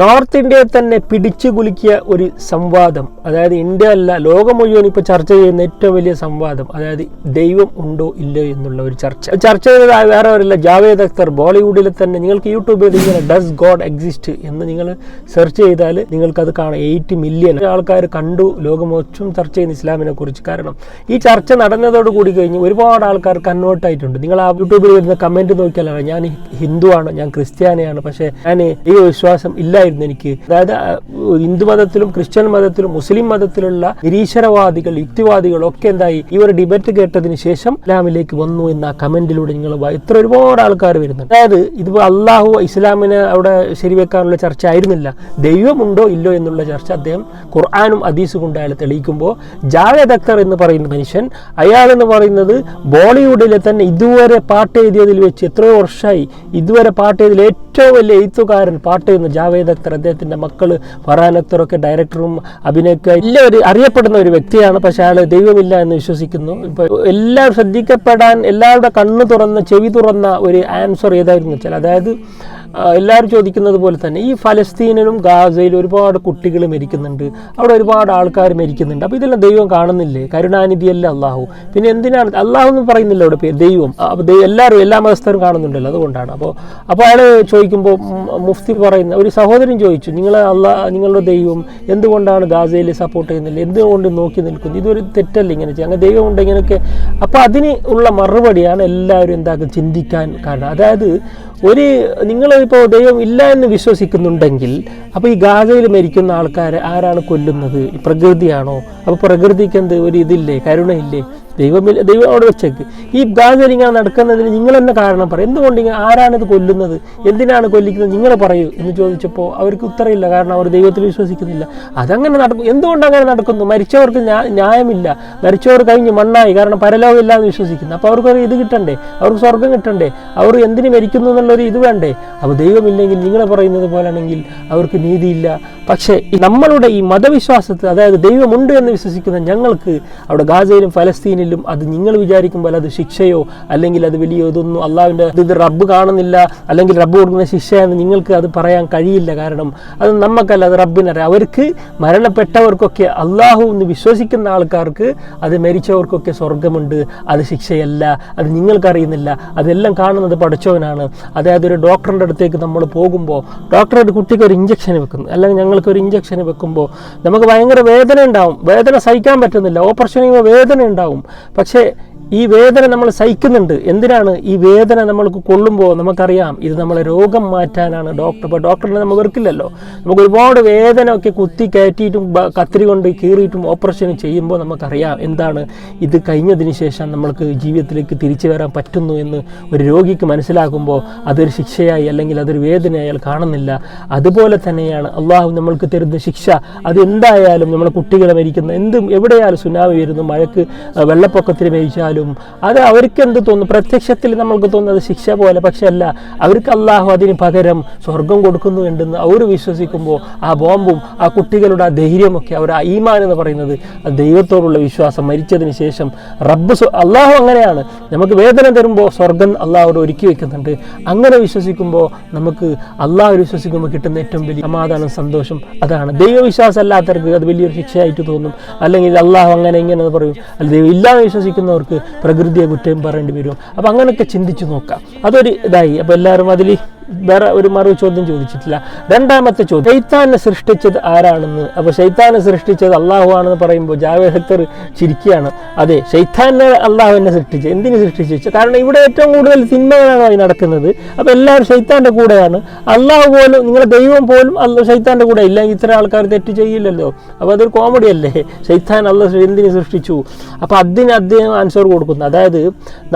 North ഇന്ത്യയെ തന്നെ പിടിച്ചു കുലുക്കിയ ഒരു സംവാദം അതായത് ഇന്ത്യ അല്ല ലോകം മുഴുവൻ ഇപ്പോൾ ചർച്ച ചെയ്യുന്ന ഏറ്റവും വലിയ സംവാദം അതായത് ദൈവം ഉണ്ടോ ഇല്ലയോ എന്നുള്ള ഒരു ചർച്ച. ചർച്ച ചെയ്തത് വേറെ ആരല്ല ജാവേദ് അക്തർ ബോളിവുഡിൽ തന്നെ നിങ്ങൾക്ക് യൂട്യൂബിൽ ഇങ്ങനെ ഡസ് ഗോഡ് എക്സിസ്റ്റ് എന്ന് നിങ്ങൾ സെർച്ച് ചെയ്താൽ നിങ്ങൾക്കത് കാണാം. എയ്റ്റ് മില്യൺ ആൾക്കാർ കണ്ടു ലോകം മൊത്തം ചർച്ച ചെയ്യുന്ന ഇസ്ലാമിനെ കുറിച്ച്. കാരണം ഈ ചർച്ച നടന്നതോട് കൂടി കഴിഞ്ഞ് ഒരുപാട് ആൾക്കാർ കൺവേർട്ട് ആയിട്ടുണ്ട്. നിങ്ങൾ ആ യൂട്യൂബിൽ വരുന്ന കമന്റ് നോക്കിയാലാണ് ഞാൻ ഹിന്ദുവാണ് ഞാൻ ക്രിസ്ത്യാനിയാണ് പക്ഷേ ഞാൻ ഈ വിശ്വാസം ഇല്ലായിരുന്നു എനിക്ക്. അതായത് ഹിന്ദു മതത്തിലും ക്രിസ്ത്യൻ മതത്തിലും മുസ്ലിം മതത്തിലുള്ള നിരീശ്വരവാദികൾ യുക്തിവാദികൾ ഒക്കെ എന്തായി? ഈ ഒരു ഡിബേറ്റ് കേട്ടതിന് ശേഷം ഇസ്ലാമിലേക്ക് വന്നു എന്ന കമന്റിലൂടെ നിങ്ങൾ ഇത്ര ഒരുപാട് ആൾക്കാർ വരുന്നുണ്ട്. അതായത് ഇതിപ്പോൾ അള്ളാഹു ഇസ്ലാമിനെ അവിടെ ശരിവെക്കാനുള്ള ചർച്ച ആയിരുന്നില്ല. ദൈവമുണ്ടോ ഇല്ലോ എന്നുള്ള ചർച്ച അദ്ദേഹം ഖുർആാനും അദീസും കൊണ്ട് അയാൾ തെളിയിക്കുമ്പോൾ ജാവേദ് അക്തർ എന്ന് പറയുന്ന മനുഷ്യൻ അയാൾ എന്ന് പറയുന്നത് ബോളിവുഡിലെ തന്നെ ഇതുവരെ പാട്ട് എഴുതിയതിൽ വെച്ച് എത്രയോ വർഷമായി ഇതുവരെ പാട്ട് എഴുതിയതിൽ ഏറ്റവും വലിയ എഴുത്തുകാരൻ പാട്ട് എന്ന് ജാവേദ് അക്തർ അദ്ദേഹത്തിന്റെ മക്കൾ ഫറാൻ അക്തറൊക്കെ ഡയറക്ടറും അഭിനയൊക്കെ എല്ലാവരും അറിയപ്പെടുന്ന ഒരു വ്യക്തിയാണ്. പക്ഷെ അയാൾ ദൈവമില്ല എന്ന് വിശ്വസിക്കുന്നു. ഇപ്പൊ എല്ലാവരും ശ്രദ്ധിക്കപ്പെടാൻ എല്ലാവരുടെ കണ്ണ് തുറന്ന ചെവി തുറന്ന ഒരു ആൻസർ ഏതായിരുന്നു വെച്ചാൽ അതായത് എല്ലാവരും ചോദിക്കുന്നത് പോലെ തന്നെ ഈ ഫലസ്തീനിലും ഗാസയിലും ഒരുപാട് കുട്ടികൾ മരിക്കുന്നുണ്ട്. അവിടെ ഒരുപാട് ആൾക്കാർ മരിക്കുന്നുണ്ട്. അപ്പോൾ ഇതെല്ലാം ദൈവം കാണുന്നില്ലേ? കരുണാനിധിയല്ല അള്ളാഹു പിന്നെ എന്തിനാണ്? അള്ളാഹു എന്ന് പറയുന്നില്ല അവിടെ ദൈവം. അപ്പോൾ എല്ലാവരും എല്ലാ മതസ്ഥരും കാണുന്നുണ്ടല്ലോ. അതുകൊണ്ടാണ്. അപ്പോൾ അപ്പോൾ അയാൾ ചോദിക്കുമ്പോൾ മുഫ്തി പറയുന്ന ഒരു സഹോദരൻ ചോദിച്ചു നിങ്ങൾ അള്ളാ നിങ്ങളുടെ ദൈവം എന്തുകൊണ്ടാണ് ഗാസയിൽ സപ്പോർട്ട് ചെയ്യുന്നില്ല? എന്തുകൊണ്ട് നോക്കി നിൽക്കുന്നു? ഇതൊരു തെറ്റല്ല ഇങ്ങനെ അങ്ങനെ ദൈവം ഉണ്ട് ഇങ്ങനെയൊക്കെ. അപ്പോൾ അതിന് ഉള്ള മറുപടിയാണ് എല്ലാവരും എന്താക്കും ചിന്തിക്കാൻ കാരണം അതായത് ഒരു നിങ്ങളിപ്പോൾ ദൈവം ഇല്ല എന്ന് വിശ്വസിക്കുന്നുണ്ടെങ്കിൽ അപ്പോൾ ഈ ഗാസയിൽ മരിക്കുന്ന ആൾക്കാരെ ആരാണ് കൊല്ലുന്നത്? പ്രകൃതിയാണോ? അപ്പോൾ പ്രകൃതിക്ക് എന്ത്? ഒരു ഇതില്ലേ? കരുണയില്ലേ? ദൈവമില്ല ദൈവം അവിടെ വെച്ചേക്ക്. ഈ ഗാസയിൽ ഇങ്ങനെ നടക്കുന്നതിന് നിങ്ങൾ തന്നെ കാരണം പറയും എന്തുകൊണ്ട് ഇങ്ങനെ ഇത് കൊല്ലുന്നത്? എന്തിനാണ് കൊല്ലിക്കുന്നത്? നിങ്ങൾ പറയൂ എന്ന് ചോദിച്ചപ്പോൾ അവർക്ക് ഉത്തരയില്ല കാരണം അവർ ദൈവത്തിൽ വിശ്വസിക്കുന്നില്ല. അതങ്ങനെ നടക്കും എന്തുകൊണ്ട് അങ്ങനെ നടക്കുന്നു? മരിച്ചവർക്ക് ന്യായമില്ല. മരിച്ചവർ കഴിഞ്ഞ് മണ്ണായി. കാരണം പരലോകമില്ല എന്ന് വിശ്വസിക്കുന്നു. അപ്പോൾ അവർക്കൊരു ഇത് കിട്ടണ്ടേ? അവർക്ക് സ്വർഗം കിട്ടണ്ടേ? അവർ എന്തിനു മരിക്കുന്നു എന്നുള്ളൊരു ഇത് വേണ്ടേ? അപ്പോൾ ദൈവമില്ലെങ്കിൽ നിങ്ങൾ പറയുന്നത് പോലാണെങ്കിൽ അവർക്ക് നീതിയില്ല. പക്ഷേ നമ്മളുടെ ഈ മതവിശ്വാസത്തിൽ അതായത് ദൈവമുണ്ട് എന്ന് വിശ്വസിക്കുന്ന ഞങ്ങൾക്ക് അവിടെ ഗാസയിലും ഫലസ്തീനിലും അത് നിങ്ങൾ വിചാരിക്കുമ്പോൾ അത് ശിക്ഷയോ അല്ലെങ്കിൽ അത് വലിയ ഇതൊന്നും അള്ളാവിന്റെ ഇത് റബ്ബ് കാണുന്നില്ല അല്ലെങ്കിൽ റബ്ബ് കൊടുക്കുന്ന ശിക്ഷയെന്ന് നിങ്ങൾക്ക് അത് പറയാൻ കഴിയില്ല. കാരണം അത് നമുക്കല്ല അത് റബ്ബിനറിയാം അവർക്ക് മരണപ്പെട്ടവർക്കൊക്കെ അള്ളാഹു എന്ന് വിശ്വസിക്കുന്ന ആൾക്കാർക്ക് അത് മരിച്ചവർക്കൊക്കെ സ്വർഗമുണ്ട് അത് ശിക്ഷയല്ല അത് നിങ്ങൾക്കറിയുന്നില്ല. അതെല്ലാം കാണുന്നത് പഠിച്ചവനാണ്. അതായത് ഒരു ഡോക്ടറിന്റെ അടുത്തേക്ക് നമ്മൾ പോകുമ്പോൾ ഡോക്ടറുടെ കുട്ടിക്ക് ഒരു ഇഞ്ചക്ഷൻ വെക്കുന്നു. അല്ലെങ്കിൽ ഞങ്ങൾക്ക് ഒരു ഇഞ്ചക്ഷൻ വെക്കുമ്പോൾ നമുക്ക് ഭയങ്കര വേദന ഉണ്ടാവും. വേദന സഹിക്കാൻ പറ്റുന്നില്ല. ഓപ്പറേഷൻ ചെയ്യുമ്പോൾ വേദന ഉണ്ടാവും. പക്ഷേ ഈ വേദന നമ്മൾ സഹിക്കുന്നുണ്ട്. എന്തിനാണ് ഈ വേദന നമ്മൾക്ക് കൊള്ളുമ്പോൾ നമുക്കറിയാം. ഇത് നമ്മളെ രോഗം മാറ്റാനാണ് ഡോക്ടർ ഇപ്പോൾ ഡോക്ടറിനെ നമ്മൾ വെറുക്കില്ലല്ലോ നമുക്ക് ഒരുപാട് വേദന ഒക്കെ കുത്തി കയറ്റിയിട്ടും കത്തിരി കൊണ്ട് കീറിയിട്ടും ഓപ്പറേഷൻ ചെയ്യുമ്പോൾ നമുക്കറിയാം എന്താണ് ഇത് കഴിഞ്ഞതിന് ശേഷം നമ്മൾക്ക് ജീവിതത്തിലേക്ക് തിരിച്ചു വരാൻ പറ്റുന്നു എന്ന് ഒരു രോഗിക്ക് മനസ്സിലാക്കുമ്പോൾ അതൊരു ശിക്ഷയായി അല്ലെങ്കിൽ അതൊരു വേദനയായി അയാൾ കാണുന്നില്ല. അതുപോലെ തന്നെയാണ് അള്ളാഹു നമ്മൾക്ക് തരുന്ന ശിക്ഷ. അത് എന്തായാലും നമ്മുടെ കുട്ടികളെ മരിക്കുന്ന എന്തും എവിടെയായാലും സുനാമി വരുന്നു. മഴക്ക് വെള്ളപ്പൊക്കത്തിന് മരിച്ചാലും അത് അവർക്ക് എന്ത് തോന്നും പ്രത്യക്ഷത്തിൽ നമ്മൾക്ക് തോന്നുന്നത് ശിക്ഷ പോലെ പക്ഷെ അല്ല അവർക്ക് അള്ളാഹു അതിന് പകരം സ്വർഗം കൊടുക്കുന്നുണ്ടെന്ന് അവർ വിശ്വസിക്കുമ്പോൾ ആ ബോംബും ആ കുട്ടികളുടെ ആ ധൈര്യമൊക്കെ അവർ ഈമാൻ എന്ന് പറയുന്നത് ദൈവത്തോടുള്ള വിശ്വാസം മരിച്ചതിന് ശേഷം റബ്ബ് അള്ളാഹു അങ്ങനെയാണ്. നമുക്ക് വേദന തരുമ്പോൾ സ്വർഗം അള്ളാഹോട് ഒരുക്കി വെക്കുന്നുണ്ട്. അങ്ങനെ വിശ്വസിക്കുമ്പോൾ നമുക്ക് അള്ളാഹു വിശ്വസിക്കുമ്പോൾ കിട്ടുന്ന ഏറ്റവും വലിയ സമാധാനം സന്തോഷം അതാണ്. ദൈവവിശ്വാസം അല്ലാത്തവർക്ക് അത് വലിയൊരു ശിക്ഷയായിട്ട് തോന്നും. അല്ലെങ്കിൽ അള്ളാഹു അങ്ങനെ ഇങ്ങനെ പറയും. അല്ല ദൈവം ഇല്ലാന്ന് വിശ്വസിക്കുന്നവർക്ക് പ്രകൃതിയെ കുറ്റം പറയേണ്ടി വരും. അപ്പം അങ്ങനെയൊക്കെ ചിന്തിച്ച് നോക്കാം. അതൊരു ഇതായി. അപ്പോൾ എല്ലാവരും അതിൽ വേറെ ഒരു മറു ചോദ്യം ചോദിച്ചിട്ടില്ല. രണ്ടാമത്തെ ചോദ്യം ശൈത്താനെ സൃഷ്ടിച്ചത് ആരാണെന്ന്? അപ്പോൾ ശൈത്താനെ സൃഷ്ടിച്ചത് അള്ളാഹു ആണെന്ന് പറയുമ്പോൾ ജാവേദ് അക്തർ ചിരിക്കുകയാണ്. അതെ ശൈത്താനെ അള്ളാഹു എന്നെ സൃഷ്ടിച്ചു എന്തിനു സൃഷ്ടിച്ചു കാരണം ഇവിടെ ഏറ്റവും കൂടുതൽ സിനിമകളാണ് ഈ നടക്കുന്നത്. അപ്പോൾ എല്ലാവരും ശൈത്താന്റെ കൂടെയാണ്. അള്ളാഹു പോലും നിങ്ങളുടെ ദൈവം പോലും അല്ല ശൈത്താന്റെ കൂടെ ഇല്ലെങ്കിൽ ഇത്ര ആൾക്കാർ തെറ്റ് ചെയ്യില്ലല്ലോ. അപ്പോൾ അതൊരു കോമഡി അല്ലേ? ശൈത്താൻ അള്ളാഹ് എന്തിനു സൃഷ്ടിച്ചു? അപ്പോൾ അതിന് അദ്ദേഹം ആൻസർ കൊടുക്കുന്നു. അതായത്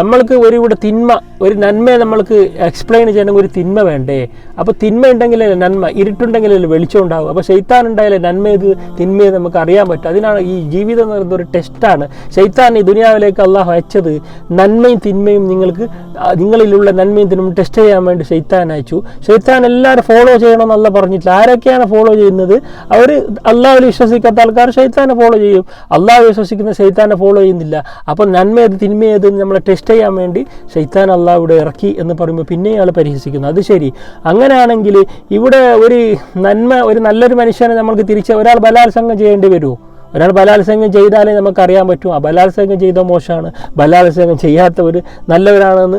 നമ്മൾക്ക് ഒരു ഇവിടെ തിന്മ ഒരു നന്മയെ നമ്മൾക്ക് എക്സ്പ്ലെയിൻ ചെയ്യണമെങ്കിൽ ഒരു തിന്മ വേണ്ടേ? അപ്പോൾ തിന്മ ഉണ്ടെങ്കിലേ നന്മ ഇരുട്ടുണ്ടെങ്കിലല്ലേ വെളിച്ചം ഉണ്ടാവും അപ്പോൾ ശൈത്താൻ ഉണ്ടായാലേ നന്മ ഇത് തിന്മയെ നമുക്ക് അറിയാൻ പറ്റും. അതിനാണ് ഈ ജീവിതം എന്ന് പറയുന്നത് ഒരു ടെസ്റ്റാണ് ശൈത്താൻ ഈ ദുനിയാവിലേക്ക് അള്ളാഹു അയച്ചത് നന്മയും തിന്മയും നിങ്ങൾക്ക് നിങ്ങളിലുള്ള നന്മയും തിനും ടെസ്റ്റ് ചെയ്യാൻ വേണ്ടി ഷെയ്ത്താൻ അയച്ചു. ഷെയ്ത്താൻ എല്ലാവരും ഫോളോ ചെയ്യണമെന്നല്ല പറഞ്ഞിട്ടില്ല. ആരൊക്കെയാണ് ഫോളോ ചെയ്യുന്നത്? അവർ അള്ളാഹുവിൽ വിശ്വസിക്കാത്ത ആൾക്കാർ ഷെയ്ത്താനെ ഫോളോ ചെയ്യും. അള്ളാഹു വിശ്വസിക്കുന്ന ഷെയ്ത്താനെ ഫോളോ ചെയ്യുന്നില്ല. അപ്പം നന്മയത് തിന്മയത് നമ്മളെ ടെസ്റ്റ് ചെയ്യാൻ വേണ്ടി ഷെയ്ത്താൻ അള്ളാഹ് ഇവിടെ ഇറക്കി എന്ന് പറയുമ്പോൾ പിന്നെ ഇയാൾ പരിഹസിക്കുന്നു. അത് ശരി. അങ്ങനെയാണെങ്കിൽ ഇവിടെ ഒരു നന്മ ഒരു നല്ലൊരു മനുഷ്യനെ നമ്മൾക്ക് തിരിച്ച് ഒരാൾ ബലാത്സംഗം ചെയ്യേണ്ടി വരുമോ ഒരാൾ ബലാത്സംഗം ചെയ്താലേ നമുക്കറിയാൻ പറ്റും. ആ ബലാത്സംഗം ചെയ്ത മോശമാണ്. ബലാത്സംഗം ചെയ്യാത്തവർ നല്ലവരാണെന്ന്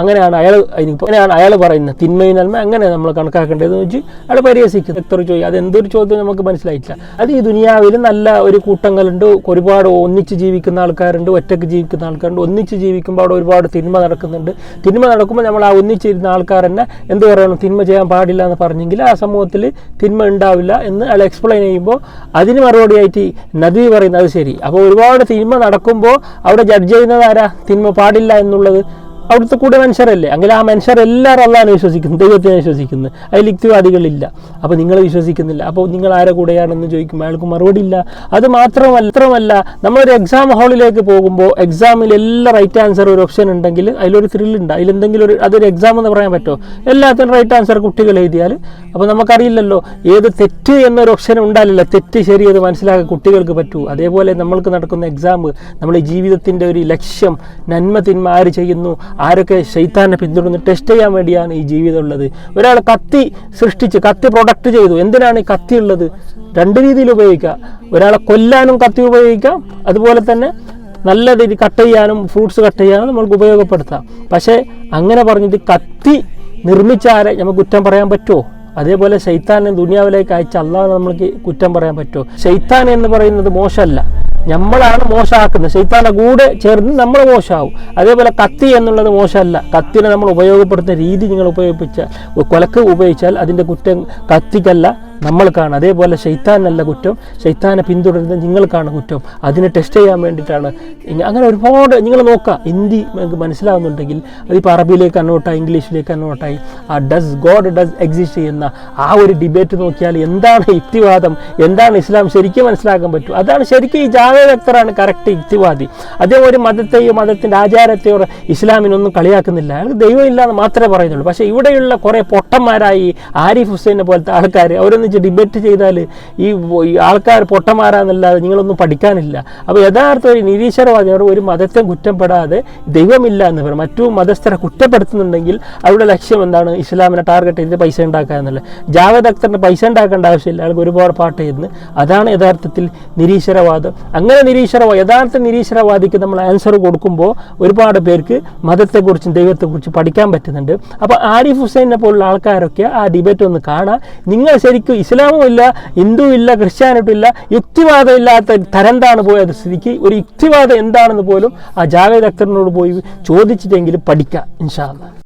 അങ്ങനെയാണ് അയാൾ അങ്ങനെയാണ് അയാൾ പറയുന്നത്. തിന്മയും നന്മ അങ്ങനെ നമ്മൾ കണക്കാക്കേണ്ടതെന്ന് വെച്ച് അയാൾ പരിഹസിക്കും എത്ര ചോദ്യം അത് എന്തൊരു ചോദ്യം നമുക്ക് മനസ്സിലായിട്ടില്ല. അത് ഈ ദുനിയാവിൽ നല്ല ഒരു കൂട്ടങ്ങളുണ്ട്. ഒരുപാട് ഒന്നിച്ച് ജീവിക്കുന്ന ആൾക്കാരുണ്ട് ഒറ്റയ്ക്ക് ജീവിക്കുന്ന ആൾക്കാരുണ്ട്. ഒന്നിച്ച് ജീവിക്കുമ്പോൾ അവിടെ ഒരുപാട് തിന്മ നടക്കുന്നുണ്ട്. തിന്മ നടക്കുമ്പോൾ നമ്മൾ ആ ഒന്നിച്ചിരുന്ന ആൾക്കാർ തന്നെ എന്ത് പറയണം? തിന്മ ചെയ്യാൻ പാടില്ല എന്ന് പറഞ്ഞെങ്കിൽ ആ സമൂഹത്തിൽ തിന്മ ഉണ്ടാവില്ല എന്ന് അയാൾ എക്സ്പ്ലെയിൻ ചെയ്യുമ്പോൾ അതിന് മറുപടിയായിട്ട് നദി പറയുന്നത് അത് ശരി. അപ്പോൾ ഒരുപാട് തിന്മ നടക്കുമ്പോൾ അവിടെ ജഡ്ജ് ചെയ്യുന്നത് ആരാ? തിന്മ പാടില്ല എന്നുള്ളത്. അവിടുത്തെ കൂടെ മനുഷ്യരല്ലേ? അങ്ങനെ ആ മനുഷ്യരെല്ലാവരും അള്ളാഹാണ് വിശ്വസിക്കുന്നത് ദൈവത്തിനെ വിശ്വസിക്കുന്നത് അതിൽ യുക്തിവാദികളില്ല. അപ്പോൾ നിങ്ങൾ വിശ്വസിക്കുന്നില്ല. അപ്പോൾ നിങ്ങൾ ആരെ കൂടെയാണെന്ന് ചോദിക്കുമ്പോൾ അയാൾക്ക് മറുപടി ഇല്ല. അത് മാത്രമല്ല മാത്രമല്ല നമ്മളൊരു എക്സാം ഹാളിലേക്ക് പോകുമ്പോൾ എക്സാമിൽ എല്ലാ റൈറ്റ് ആൻസർ ഒരു ഓപ്ഷൻ ഉണ്ടെങ്കിൽ അതിലൊരു ത്രില്ലുണ്ട് അതിലെന്തെങ്കിലും ഒരു അതൊരു എക്സാം എന്ന് പറയാൻ പറ്റുമോ എല്ലാത്തിനും റൈറ്റ് ആൻസർ കുട്ടികൾ എഴുതിയാൽ. അപ്പോൾ നമുക്കറിയില്ലല്ലോ ഏത് തെറ്റ് എന്നൊരു ഓപ്ഷൻ ഉണ്ടാവില്ല തെറ്റ് ശരി അത് മനസ്സിലാക്കാൻ കുട്ടികൾക്ക് പറ്റൂ. അതേപോലെ നമ്മൾക്ക് നടക്കുന്ന എക്സാം നമ്മുടെ ജീവിതത്തിന്റെ ഒരു ലക്ഷ്യം നന്മ തിന്മ ആര് ചെയ്യുന്നു? ആരൊക്കെ ശൈത്താനെ പിന്തുടർന്ന് ടെസ്റ്റ് ചെയ്യാൻ വേണ്ടിയാണ് ഈ ജീവിതം ഉള്ളത്? ഒരാൾ കത്തി സൃഷ്ടിച്ച് കത്തി പ്രൊഡക്റ്റ് ചെയ്തു. എന്തിനാണ് ഈ കത്തി ഉള്ളത്? രണ്ട് രീതിയിൽ ഉപയോഗിക്കാം. ഒരാളെ കൊല്ലാനും കത്തി ഉപയോഗിക്കാം. അതുപോലെ തന്നെ നല്ല രീതി കട്ട് ചെയ്യാനും ഫ്രൂട്ട്സ് കട്ട് ചെയ്യാനും നമുക്ക് ഉപയോഗപ്പെടുത്താം. പക്ഷേ അങ്ങനെ പറഞ്ഞിട്ട് കത്തി നിർമ്മിച്ച ആരെ നമുക്ക് കുറ്റം പറയാൻ പറ്റുമോ? അതേപോലെ ശൈത്താനെ ദുനിയാവിലേക്ക് അയച്ച അള്ളാഹ് നമ്മൾക്ക് കുറ്റം പറയാൻ പറ്റുമോ? ശൈത്താൻ എന്ന് പറയുന്നത് മോശമല്ല. നമ്മളാണ് മോശമാക്കുന്നത്. ശൈത്താന്റെ കൂടെ ചേർന്ന് നമ്മൾ മോശമാവും. അതേപോലെ കത്തി എന്നുള്ളത് മോശമല്ല. കത്തിനെ നമ്മൾ ഉപയോഗപ്പെടുത്തുന്ന രീതി നിങ്ങൾ ഉപയോഗിച്ചാൽ കൊലക്ക് ഉപയോഗിച്ചാൽ അതിന്റെ കുറ്റം കത്തിക്കല്ല. നമ്മൾക്കാണ് അതേപോലെ ഷെയ്ത്താനല്ല കുറ്റം. ഷെയ്ത്താനെ പിന്തുടരുന്ന നിങ്ങൾക്കാണ് കുറ്റം. അതിനെ ടെസ്റ്റ് ചെയ്യാൻ വേണ്ടിയിട്ടാണ്. അങ്ങനെ ഒരുപാട് നിങ്ങൾ നോക്കുക ഹിന്ദി നിങ്ങൾക്ക് മനസ്സിലാവുന്നുണ്ടെങ്കിൽ അതിപ്പോൾ അറബിയിലേക്ക് അനോട്ടായി ഇംഗ്ലീഷിലേക്ക് അനോട്ടായി ആ ഡസ് ഗോഡ് ഡസ് എക്സിസ്റ്റ് ചെയ്യുന്ന ആ ഒരു ഡിബേറ്റ് നോക്കിയാൽ എന്താണ് യുക്തിവാദം? എന്താണ് ഇസ്ലാം ശരിക്കും മനസ്സിലാക്കാൻ പറ്റും? അതാണ് ശരിക്കും ഈ ജാവേദ് അക്തറാണ് കറക്റ്റ് യുക്തിവാദി. അദ്ദേഹം ഒരു മതത്തെയോ മതത്തിന്റെ ആചാരത്തെയോ ഇസ്ലാമിനൊന്നും കളിയാക്കുന്നില്ല. അയാൾക്ക് ദൈവമില്ല എന്ന് മാത്രമേ പറയുന്നുള്ളൂ. പക്ഷേ ഇവിടെയുള്ള കുറേ പൊട്ടന്മാരായി ആരിഫ് ഹുസൈനെ പോലത്തെ ആൾക്കാർ അവരൊന്നിച്ച് ഡിബേറ്റ് ചെയ്താൽ ഈ ആൾക്കാർ പൊട്ടന്മാരാന്നല്ലാതെ നിങ്ങളൊന്നും പഠിക്കാനില്ല. അപ്പോൾ യഥാർത്ഥ ഒരു നിരീശ്വരവാദി അവർ ഒരു മതത്തെ കുറ്റപ്പെടാതെ ദൈവമില്ല എന്ന് പറയും. മറ്റു മതസ്ഥരെ കുറ്റപ്പെടുത്തുന്നുണ്ടെങ്കിൽ അവരുടെ ലക്ഷ്യം എന്താണ്? ഇസ്ലാമിനെ ടാർഗറ്റ് ചെയ്ത് പൈസ ഉണ്ടാക്കുക എന്നുള്ളത്. ജാവേദ് അക്തറിന് പൈസ ഉണ്ടാക്കേണ്ട ആവശ്യമില്ല. അയാൾക്ക് ഒരുപാട് പാട്ട് ചെയ്യുന്നു അതാണ് യഥാർത്ഥത്തിൽ നിരീശ്വരവാദം. അങ്ങനെ നിരീശ്വരവാദം യഥാർത്ഥ നിരീശ്വരവാദിക്ക് നമ്മൾ ആൻസർ കൊടുക്കുമ്പോൾ ഒരുപാട് പേർക്ക് മതത്തെക്കുറിച്ചും ദൈവത്തെക്കുറിച്ചും പഠിക്കാൻ പറ്റുന്നുണ്ട്. അപ്പോൾ ആരിഫ് ഹുസൈനെ പോലുള്ള ആൾക്കാരൊക്കെ ആ ഡിബേറ്റ് ഒന്ന് കാണാം. നിങ്ങൾ ശരിക്കും ഇസ്ലാമും ഇല്ല ഹിന്ദു ഇല്ല ക്രിസ്ത്യാനിറ്റും ഇല്ല യുക്തിവാദം ഇല്ലാത്ത തരംതാണ് പോയത് സ്ഥിതിക്ക്. ഒരു യുക്തിവാദം എന്താണെന്ന് പോലും ആ ജാവേദ് അക്തറിനോട് പോയി ചോദിച്ചിട്ടെങ്കിലും പഠിക്കാം ഇൻഷാല്ല